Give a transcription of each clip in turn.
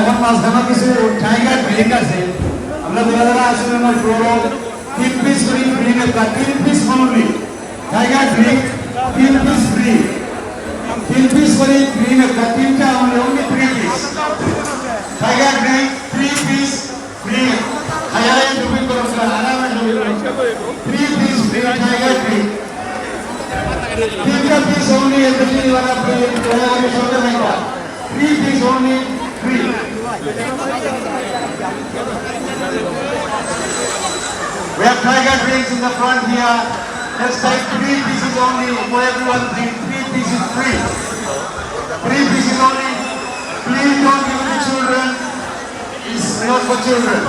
এখন মাঝখানে কিছু টাইগার ব্রেক আছে আমরা যারা যারা আসলে আমার পুরো তিন পিস করি ফ্রি একটা তিন পিস অনলি টাইগার ব্রেক তিন পিস ফ্রি তিন পিস করি ফ্রি একটা তিনটা only only three piece Tiger break three piece free হাজারে ডুবি করো আরামে ডুবি করো three piece free Tiger break তিনটা পিস অনলি এভরিথিং ওয়ালা ফ্রি আমি সঙ্গে থাকবা three piece only free We have tiger drinks in the front here. Let's take three pieces only for everyone. Three, three pieces free. Three pieces only. Please don't give it to children. It's not for children.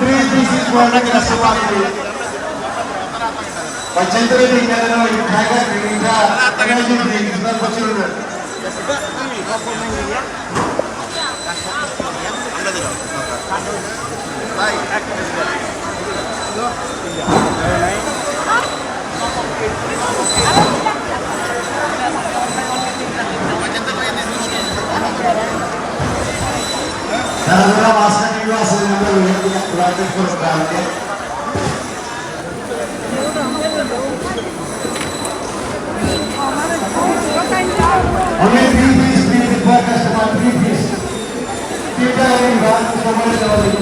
Three pieces for like a sabaki. But generally, you know, you tiger drink, energy drink, not for children. যারা যারা মাঝখানে এগুলো আছে আমরা private করে কালকে Only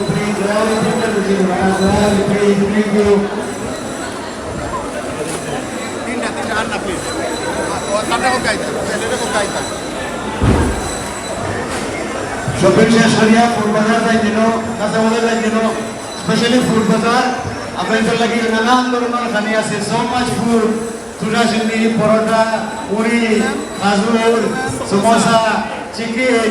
free দেওয়া তিনটা দিচ্ছি দেওয়া ফ্রি থ্যাংক ইউ তিনটা তিনটা আন্না প্লিজ তারটা কোন গাইতা ছেলেটা কোন গাইতা শপিং শেষ করিয়া ফুড বাজার যাই দিন কাঁচাবাজার যাই দিন স্পেশালি ফুড বাজার আপনাদের লাগি নানান ধরনের খানি আছে সো মাচ ফুড চিনি পরোটা পুরি খাজুর সমোসা চিকেন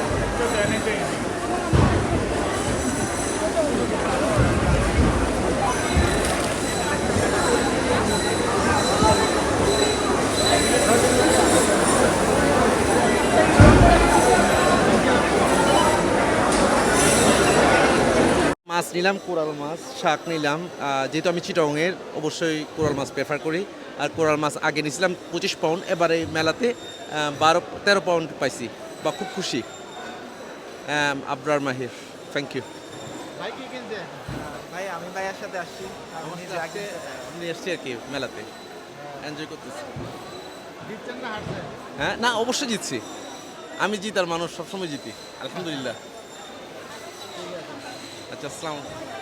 মাছ নিলাম কোরাল মাছ শাক নিলাম। যেহেতু আমি চিটংয়ের অবশ্যই কোরাল মাছ প্রেফার করি। আর কোরাল মাছ আগে নিয়েছিলাম পঁচিশ পাউন্ড এবারে মেলাতে বারো তেরো পাউন্ড পাইছি বা খুব খুশি। আম, আবরার মাহির থ্যাংক ইউ ভাই কি ভাই আমি ভাইয়ার সাথে আসছি। আমি এসছি আর কি মেলাতে। এনজয় করতেছি। হ্যাঁ না অবশ্যই জিতছি। আমি জিতার মানুষ সবসময় জিতি আলহামদুলিল্লাহ। associação